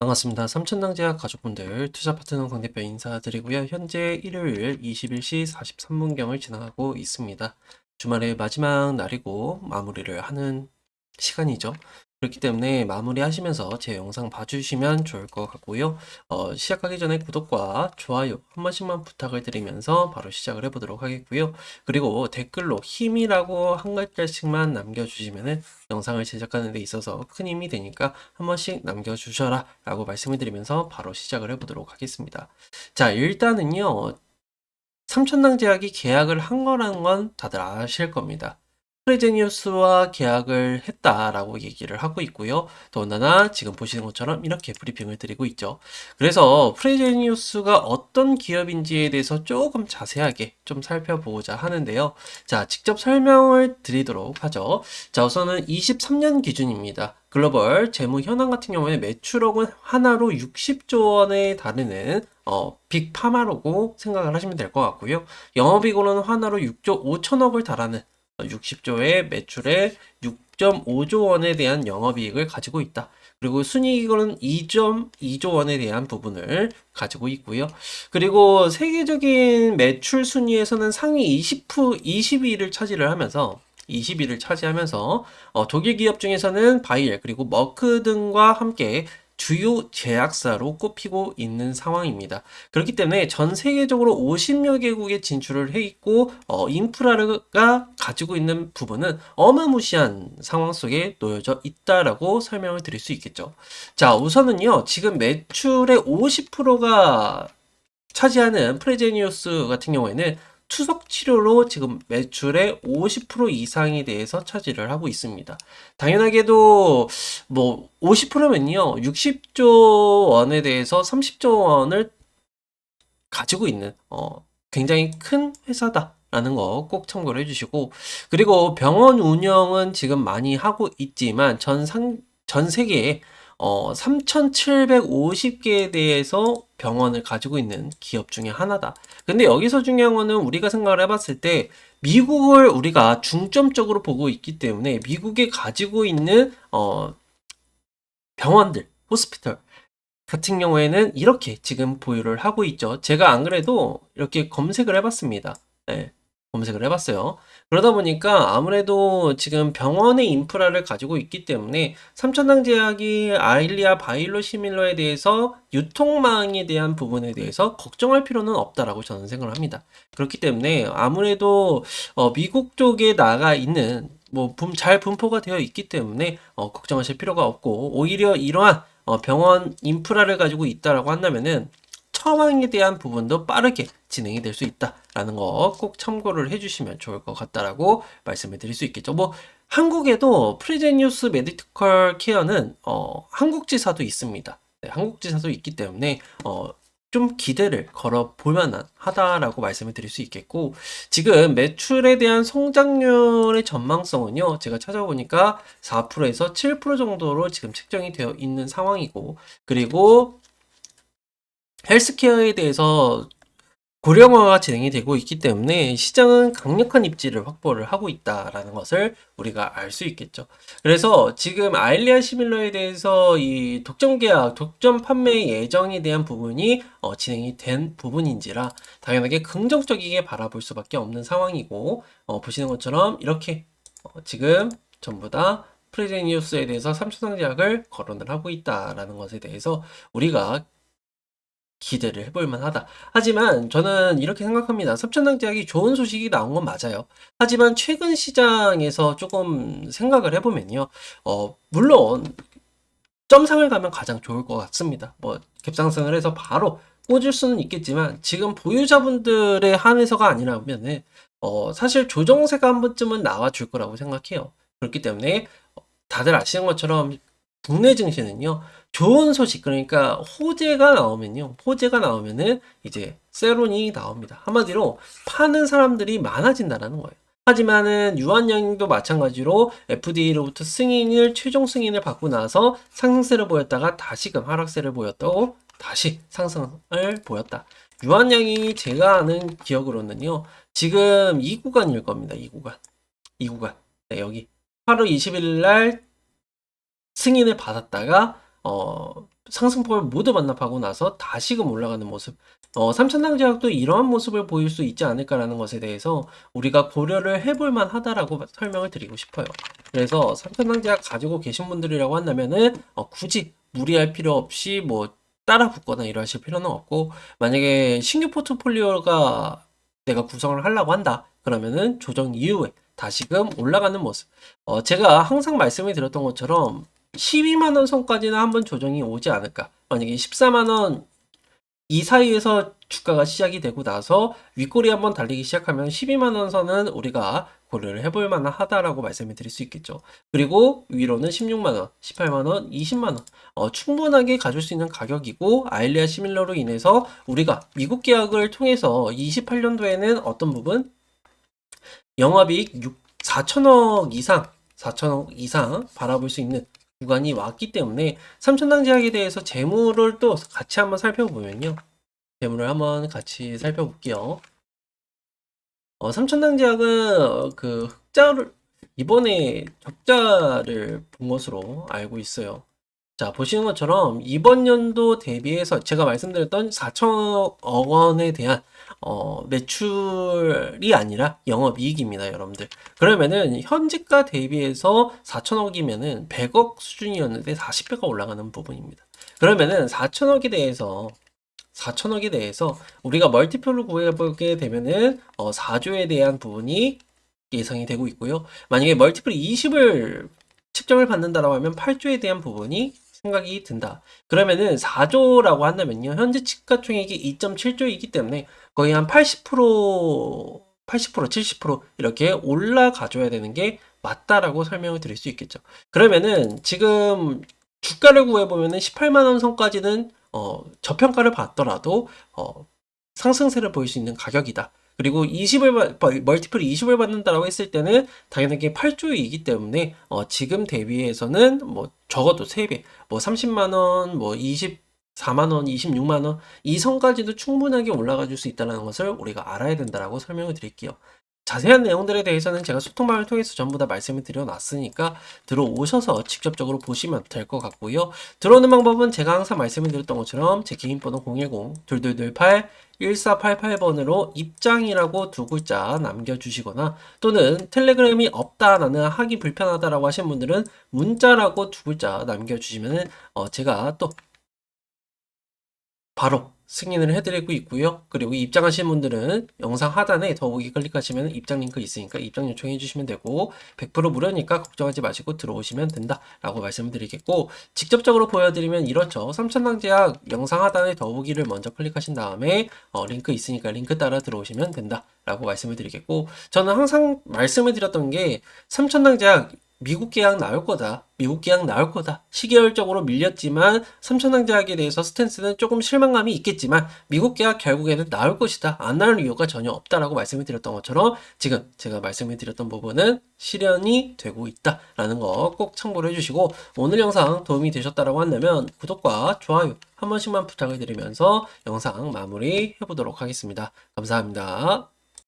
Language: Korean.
반갑습니다. 삼천당제약 가족분들 투자 파트너 광대뼈 인사드리고요. 현재 일요일 21시 43분경을 지나가고 있습니다. 주말의 마지막 날이고 마무리를 하는 시간이죠. 그렇기 때문에 마무리하시면서 제 영상 봐주시면 좋을 것 같고요. 어, 시작하기 전에 구독과 좋아요 한 번씩만 부탁을 드리면서 바로 시작을 해보도록 하겠고요. 그리고 댓글로 힘이라고 한 글자씩만 남겨주시면은 영상을 제작하는 데 있어서 큰 힘이 되니까 한 번씩 남겨주셔라 라고 말씀을 드리면서 바로 시작을 해보도록 하겠습니다. 자, 일단은요. 삼천당 제약이 계약을 한 거라는 건 다들 아실 겁니다. 프레제니우스와 계약을 했다라고 얘기를 하고 있고요. 더군다나 지금 보시는 것처럼 이렇게 브리핑을 드리고 있죠. 그래서 프레제니우스가 어떤 기업인지에 대해서 조금 자세하게 좀 살펴보고자 하는데요. 자, 직접 설명을 드리도록 하죠. 자, 우선은 23년 기준입니다. 글로벌 재무 현황 같은 경우에 매출억은 하나로 60조 원에 달하는 어, 빅파마로고 생각을 하시면 될 것 같고요. 영업이익으로는 하나로 6조 5천억을 달하는 60조의 매출에 6.5조 원에 대한 영업이익을 가지고 있다. 그리고 순이익은 2.2조 원에 대한 부분을 가지고 있고요. 그리고 세계적인 매출 순위에서는 상위 20% 20위를 차지를 하면서 20위를 차지하면서 어, 독일 기업 중에서는 바이엘 그리고 머크 등과 함께 주요 제약사로 꼽히고 있는 상황입니다. 그렇기 때문에 전 세계적으로 50여 개국에 진출을 해 있고 어, 인프라가 가지고 있는 부분은 어마무시한 상황 속에 놓여져 있다라고 설명을 드릴 수 있겠죠. 자, 우선은요. 지금 매출의 50%가 차지하는 프레제니우스 같은 경우에는 투석 치료로 지금 매출의 50% 이상에 대해서 차지를 하고 있습니다. 당연하게도 뭐 50%면요. 60조 원에 대해서 30조 원을 가지고 있는 어 굉장히 큰 회사다. 라는 거 꼭 참고를 해주시고 그리고 병원 운영은 지금 많이 하고 있지만 전 상, 전 세계에 어, 3,750개에 대해서 병원을 가지고 있는 기업 중에 하나다. 근데 여기서 중요한 거는 우리가 생각을 해봤을 때 미국을 우리가 중점적으로 보고 있기 때문에 미국에 가지고 있는 어, 병원들, 호스피털 같은 경우에는 이렇게 지금 보유를 하고 있죠. 제가 안 그래도 이렇게 검색을 해봤습니다. 네. 검색을 해봤어요. 그러다 보니까 아무래도 지금 병원의 인프라를 가지고 있기 때문에 삼천당 제약이 아일리아 바일로 시밀러에 대해서 유통망에 대한 부분에 대해서 걱정할 필요는 없다라고 저는 생각을 합니다. 그렇기 때문에 아무래도 어, 미국 쪽에 나가 있는 뭐잘 분포가 되어 있기 때문에 어, 걱정하실 필요가 없고 오히려 이러한 어, 병원 인프라를 가지고 있다라고 한다면은 처방에 대한 부분도 빠르게 진행이 될 수 있다라는 거 꼭 참고를 해주시면 좋을 것 같다라고 말씀을 드릴 수 있겠죠. 뭐 한국에도 프리제니우스 메디컬 케어는 어, 한국 지사도 있습니다. 네, 한국 지사도 있기 때문에 어, 좀 기대를 걸어 볼만한 하다라고 말씀을 드릴 수 있겠고 지금 매출에 대한 성장률의 전망성은요 제가 찾아보니까 4%에서 7% 정도로 지금 책정이 되어 있는 상황이고 그리고 헬스케어에 대해서 고령화가 진행이 되고 있기 때문에 시장은 강력한 입지를 확보를 하고 있다라는 것을 우리가 알 수 있겠죠. 그래서 지금 아일리아 시밀러에 대해서 이 독점 계약, 독점 판매 예정에 대한 부분이 어, 진행이 된 부분인지라 당연하게 긍정적이게 바라볼 수밖에 없는 상황이고 어, 보시는 것처럼 이렇게 어, 지금 전부 다 프레제니우스에 대해서 삼천상제약을 거론을 하고 있다라는 것에 대해서 우리가 기대를 해볼 만하다. 하지만 저는 이렇게 생각합니다. 섭천당 제약이 좋은 소식이 나온 건 맞아요. 하지만 최근 시장에서 조금 생각을 해보면요. 어, 물론 점상을 가면 가장 좋을 것 같습니다. 뭐 갭상승을 해서 바로 꽂을 수는 있겠지만 지금 보유자분들의 한해서가 아니라면은 어, 사실 조정세가 한 번쯤은 나와줄 거라고 생각해요. 그렇기 때문에 다들 아시는 것처럼 국내 증시는요. 좋은 소식 그러니까 호재가 나오면요. 호재가 나오면은 이제 세론이 나옵니다. 한마디로 파는 사람들이 많아진다라는 거예요. 하지만은 유한양도 마찬가지로 FDA로부터 승인을 최종 승인을 받고 나서 상승세를 보였다가 다시금 하락세를 보였다고 다시 상승을 보였다. 유한양이 제가 아는 기억으로는요. 지금 이 구간일 겁니다. 이 구간. 이 구간. 네, 여기 8월 21일 날 승인을 받았다가 어, 상승폭을 모두 반납하고 나서 다시금 올라가는 모습. 어, 삼천당 제약도 이러한 모습을 보일 수 있지 않을까라는 것에 대해서 우리가 고려를 해볼 만하다라고 설명을 드리고 싶어요. 그래서 삼천당 제약 가지고 계신 분들이라고 한다면은 어, 굳이 무리할 필요 없이 뭐 따라 붙거나 이러실 필요는 없고 만약에 신규 포트폴리오가 내가 구성을 하려고 한다 그러면은 조정 이후에 다시금 올라가는 모습. 어, 제가 항상 말씀을 드렸던 것처럼 12만 원 선까지는 한번 조정이 오지 않을까. 만약에 14만 원 이 사이에서 주가가 시작이 되고 나서 윗꼬리 한번 달리기 시작하면 12만 원 선은 우리가 고려를 해볼 만한 하다라고 말씀을 드릴 수 있겠죠. 그리고 위로는 16만 원, 18만 원, 20만 원. 어, 충분하게 가질 수 있는 가격이고 아일리아 시밀러로 인해서 우리가 미국 계약을 통해서 28년도에는 어떤 부분 영업이익 6, 4천억 이상, 4천억 이상 바라볼 수 있는 구간이 왔기 때문에 삼천당 제약에 대해서 재물을 또 같이 한번 살펴보면요. 재물을 한번 같이 살펴볼게요. 어, 삼천당 제약은 어, 그 흑자를 이번에 적자를 본 것으로 알고 있어요. 자, 보시는 것처럼 이번 연도 대비해서 제가 말씀드렸던 4천억 원에 대한 어, 매출이 아니라 영업이익입니다, 여러분들. 그러면은 현재가 대비해서 4천억이면은 100억 수준이었는데 40배가 올라가는 부분입니다. 그러면은 4천억에 대해서 4천억에 대해서 우리가 멀티플로 구해보게 되면은 어, 4조에 대한 부분이 예상이 되고 있고요. 만약에 멀티플 20을 측정을 받는다라고 하면 8조에 대한 부분이 생각이 든다. 그러면은 4조라고 한다면요. 현재 시가총액이 2.7조이기 때문에 거의 한 80%, 80%, 70% 이렇게 올라가줘야 되는 게 맞다라고 설명을 드릴 수 있겠죠. 그러면은 지금 주가를 구해보면은 18만 원 선까지는 어, 저평가를 받더라도 어, 상승세를 보일 수 있는 가격이다. 그리고 20을 멀티플 20을 받는다라고 했을 때는 당연하게 8조이기 때문에 어, 지금 대비해서는 뭐 적어도 3배, 뭐 30만 원, 뭐 24만 원, 26만 원 이 선까지도 충분하게 올라가 줄 수 있다는 것을 우리가 알아야 된다라고 설명을 드릴게요. 자세한 내용들에 대해서는 제가 소통방을 통해서 전부 다 말씀을 드려놨으니까 들어오셔서 직접적으로 보시면 될 것 같고요. 들어오는 방법은 제가 항상 말씀을 드렸던 것처럼 제 개인 번호 010-2228-1488번으로 입장이라고 두 글자 남겨주시거나 또는 텔레그램이 없다 나는 하기 불편하다라고 하신 분들은 문자라고 두 글자 남겨주시면은 어 제가 또 바로 승인을 해드리고 있고요. 그리고 입장하신 분들은 영상 하단에 더보기 클릭하시면 입장 링크 있으니까 입장 요청해 주시면 되고 100% 무료니까 걱정하지 마시고 들어오시면 된다라고 말씀을 드리겠고 직접적으로 보여드리면 이렇죠. 삼천당제약 영상 하단에 더보기를 먼저 클릭하신 다음에 어, 링크 있으니까 링크 따라 들어오시면 된다라고 말씀을 드리겠고 저는 항상 말씀을 드렸던 게 삼천당제약 미국 계약 나올 거다. 미국 계약 나올 거다. 시계열적으로 밀렸지만 삼천항제약에 대해서 스탠스는 조금 실망감이 있겠지만 미국 계약 결국에는 나올 것이다. 안 나올 이유가 전혀 없다라고 말씀을 드렸던 것처럼 지금 제가 말씀을 드렸던 부분은 실현이 되고 있다라는 거 꼭 참고를 해주시고 오늘 영상 도움이 되셨다라고 한다면 구독과 좋아요 한 번씩만 부탁을 드리면서 영상 마무리 해보도록 하겠습니다. 감사합니다.